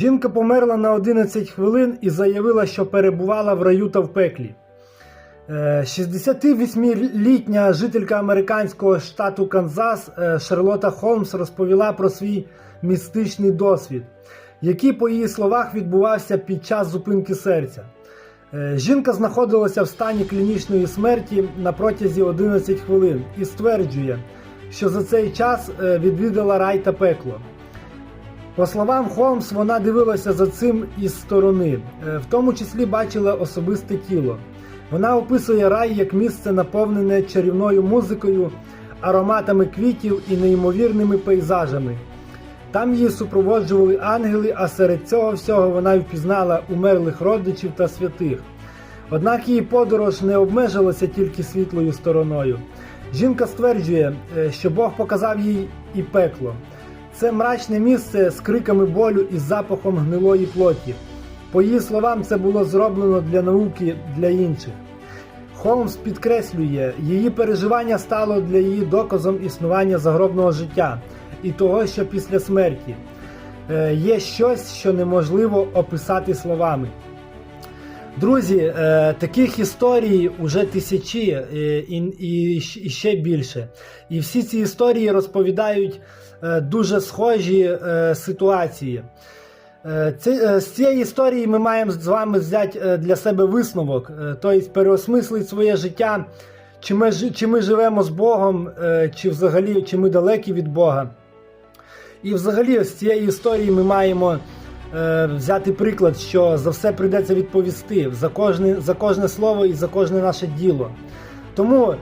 Жінка померла на 11 хвилин і заявила, що перебувала в раю та в пеклі. Е, 68-літня жителька американського штату Канзас е, Шарлота Холмс розповіла про свій містичний досвід, який, по її словах, відбувався під час зупинки серця. Е, Жінка знаходилася в стані клінічної смерті на протязі 11 хвилин і стверджує, що за цей час е, відвідала рай та пекло. По словам Холмс, вона дивилася за цим із сторони, е, в тому числі бачила особисте тіло. Вона описує рай як місце, наповнене чарівною музикою, ароматами квітів і неймовірними пейзажами. Там її супроводжували ангели, а серед цього всього вона впізнала умерлих родичів та святих. Однак її подорож не обмежилася тільки світлою стороною. Жінка стверджує, е, що Бог показав їй і пекло. Це мрачне місце з криками болю і запахом гнилої плоті. По її словам, це було зроблено для науки для інших. Холмс підкреслює, її переживання стало для її доказом існування загробного життя і того, що після смерті е, є щось, що неможливо описати словами. Друзі, е, таких історій уже тисячі е, і, ще більше. І всі ці історії розповідають е, дуже схожі ситуації. З цієї історії ми маємо з вами взяти для себе висновок, тобто переосмислити своє життя, чи ми, чи ми живемо з Богом, чи взагалі чи ми далекі від Бога. І взагалі з цієї історії ми маємо е, взяти приклад, що за все прийдеться відповісти за кожне, за кожне слово і за кожне наше діло. Тому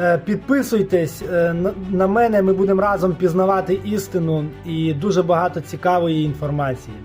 е, підписуйтесь е, на, на мене, ми будемо разом пізнавати істину і дуже багато цікавої інформації.